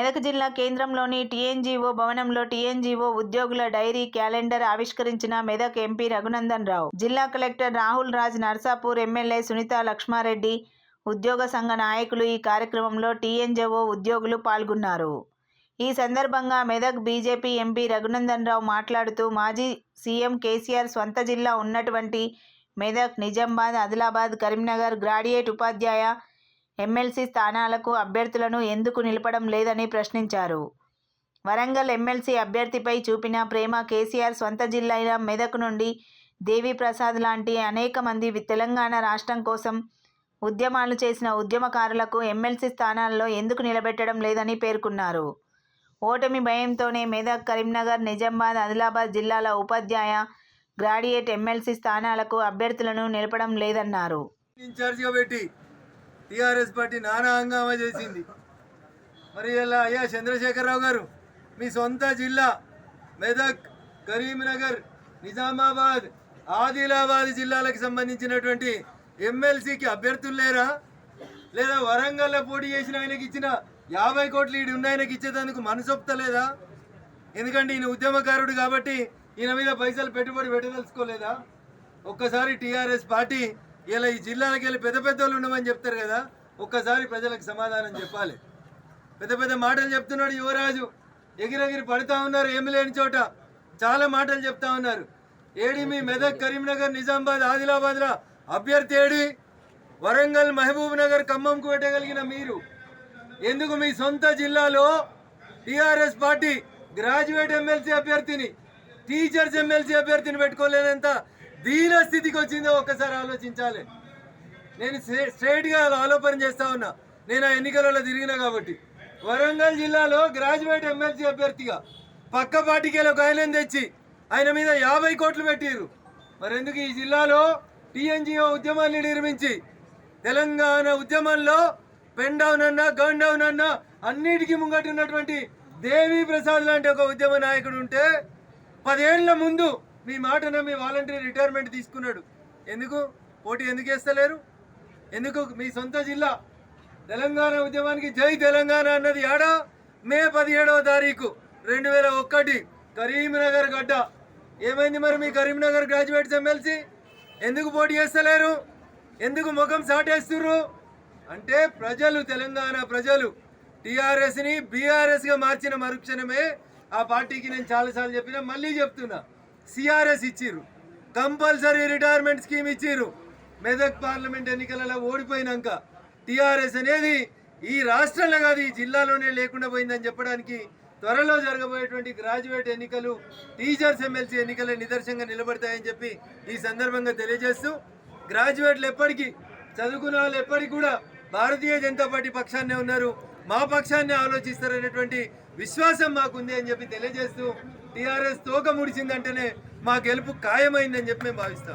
మెదక్ జిల్లా కేంద్రంలోని టీఎన్జీఓ భవనంలో టీఎన్జీఓ ఉద్యోగుల డైరీ క్యాలెండర్ ఆవిష్కరించిన మెదక్ ఎంపీ రఘునందన్ రావు జిల్లా కలెక్టర్ రాహుల్ రాజ్ నర్సాపూర్ ఎమ్మెల్యే సునీత లక్ష్మారెడ్డి ఉద్యోగ సంఘ నాయకులు ఈ కార్యక్రమంలో టీఎన్జీఓ ఉద్యోగులు పాల్గొన్నారు. ఈ సందర్భంగా మెదక్ బీజేపీ ఎంపీ రఘునందన్ రావు మాట్లాడుతూ మాజీ సీఎం కేసీఆర్ స్వంత జిల్లా ఉన్నటువంటి మెదక్ నిజామాబాద్ ఆదిలాబాద్ కరీంనగర్ గ్రాడ్యుయేట్ ఉపాధ్యాయ ఎమ్మెల్సీ స్థానాలకు అభ్యర్థులను ఎందుకు నిలపడం లేదని ప్రశ్నించారు. వరంగల్ ఎమ్మెల్సీ అభ్యర్థిపై చూపిన ప్రేమ కేసీఆర్ సొంత జిల్లా అయిన మెదక్ నుండి దేవిప్రసాద్ లాంటి అనేక మంది తెలంగాణ రాష్ట్రం కోసం ఉద్యమాలు చేసిన ఉద్యమకారులకు ఎమ్మెల్సీ స్థానాల్లో ఎందుకు నిలబెట్టడం లేదని పేర్కొన్నారు. ఓటమి భయంతోనే మెదక్ కరీంనగర్ నిజామాబాద్ ఆదిలాబాద్ జిల్లాల ఉపాధ్యాయ గ్రాడ్యుయేట్ ఎమ్మెల్సీ స్థానాలకు అభ్యర్థులను నిలపడం లేదన్నారు. ఇన్ఛార్జిగా పెట్టి టీఆర్ఎస్ పార్టీ నానా హంగామా చేసింది. మరి ఇలా అయ్యా చంద్రశేఖరరావు గారు మీ సొంత జిల్లా మెదక్ కరీంనగర్ నిజామాబాద్ ఆదిలాబాద్ జిల్లాలకు సంబంధించినటువంటి ఎమ్మెల్సీకి అభ్యర్థులు లేరా? లేదా వరంగల్లో పోటీ చేసిన ఆయనకి ఇచ్చిన యాభై కోట్లు ఈడు ఉన్న ఆయనకి ఇచ్చేందుకు మనసొప్తలేదా ఎందుకంటే ఈయన ఉద్యమకారుడు కాబట్టి ఈయన మీద పైసలు పెట్టుబడి పెట్టదలుచుకోలేదా? ఒక్కసారి టీఆర్ఎస్ పార్టీ ఇలా ఈ జిల్లాలకు వెళ్ళి పెద్ద పెద్ద వాళ్ళు ఉండమని చెప్తారు కదా ఒక్కసారి ప్రజలకు సమాధానం చెప్పాలి. పెద్ద పెద్ద మాటలు చెప్తున్నాడు యువరాజు. ఎగిరెగిరి పడుతూ ఉన్నారు ఏమి లేని చోట. చాలా మాటలు చెప్తా ఉన్నారు. ఏడి మీ మెదక్ కరీంనగర్ నిజామాబాద్ ఆదిలాబాద్లో అభ్యర్థి ఏడి? వరంగల్ మహబూబ్ నగర్ ఖమ్మంకు పెట్టగలిగిన మీరు. ఎందుకు మీ సొంత జిల్లాలో టీఆర్ఎస్ పార్టీ గ్రాడ్యుయేట్ ఎమ్మెల్సీ అభ్యర్థిని టీచర్స్ ఎమ్మెల్సీ అభ్యర్థిని పెట్టుకోలేనంత దీన స్థితికి వచ్చిందో ఒక్కసారి ఆలోచించాలి. నేను స్ట్రే- స్ట్రైట్గా ఆలోపన చేస్తా ఉన్నా. నేను ఆ ఎన్నికలలో తిరిగినా కాబట్టి. వరంగల్ జిల్లాలో గ్రాడ్యుయేట్ ఎమ్మెల్సీ అభ్యర్థిగా పక్క పార్టీకేలో ఒక ఆయన తెచ్చి ఆయన మీద యాభై కోట్లు పెట్టిరు మరి ఎందుకు ఈ జిల్లాలో టీఎన్జిఓ ఉద్యమాన్ని నిర్మించి తెలంగాణ ఉద్యమంలో పెన్ డౌన్ అన్నా గన్ డౌన్ అన్నా అన్నిటికీ ముంగట్టున్నటువంటి దేవి ప్రసాద్ లాంటి ఒక ఉద్యమ నాయకుడు ఉంటే పదేళ్ళ ముందు మీ మాట నమ్మి వాలంటరీ రిటైర్మెంట్ తీసుకున్నాడు. ఎందుకు? పోటీ ఎందుకు వేస్తలేరు ఎందుకు మీ సొంత జిల్లా తెలంగాణ ఉద్యమానికి జై తెలంగాణ అన్నది ఏడా మే పదిహేడవ తారీఖు రెండు వేల ఒకటి కరీంనగర్ గడ్డ. ఏమైంది మరి మీ కరీంనగర్ గ్రాడ్యుయేట్స్ ఎమ్మెల్సీ? ఎందుకు పోటీ చేస్తలేరు? ఎందుకు ముఖం సాటేస్తుర్రు? అంటే ప్రజలు తెలంగాణ ప్రజలు టీఆర్ఎస్ని బీఆర్ఎస్గా మార్చిన మరుక్షణమే ఆ పార్టీకి నేను చాలాసార్లు చెప్పినా మళ్ళీ చెప్తున్నా. సిఆర్ఎస్ ఇచ్చిర్రు. కంపల్సరీ రిటైర్మెంట్ స్కీమ్ ఇచ్చిర్రు. మెదక్ పార్లమెంట్ ఎన్నికలలో ఓడిపోయినాక టీఆర్ఎస్ అనేది ఈ రాష్ట్రంలో కాదు ఈ జిల్లాలోనే లేకుండా పోయిందని చెప్పడానికి త్వరలో జరగబోయేటువంటి గ్రాడ్యుయేట్ ఎన్నికలు టీచర్స్ ఎమ్మెల్సీ ఎన్నికల నిదర్శనంగా నిలబడతాయని చెప్పి ఈ సందర్భంగా తెలియజేస్తూ గ్రాడ్యుయేట్లు ఎప్పటికీ చదువుకున్న వాళ్ళు ఎప్పటికీ కూడా భారతీయ జనతా పార్టీ పక్షాన్నే ఉన్నారు. మా పక్షాన్ని ఆలోచిస్తారనేటువంటి విశ్వాసం మాకుంది అని చెప్పి తెలియజేస్తూ టీఆర్ఎస్ తోక ముడిచిందంటేనే మా గెలుపు ఖాయమైందని చెప్పి మేము భావిస్తా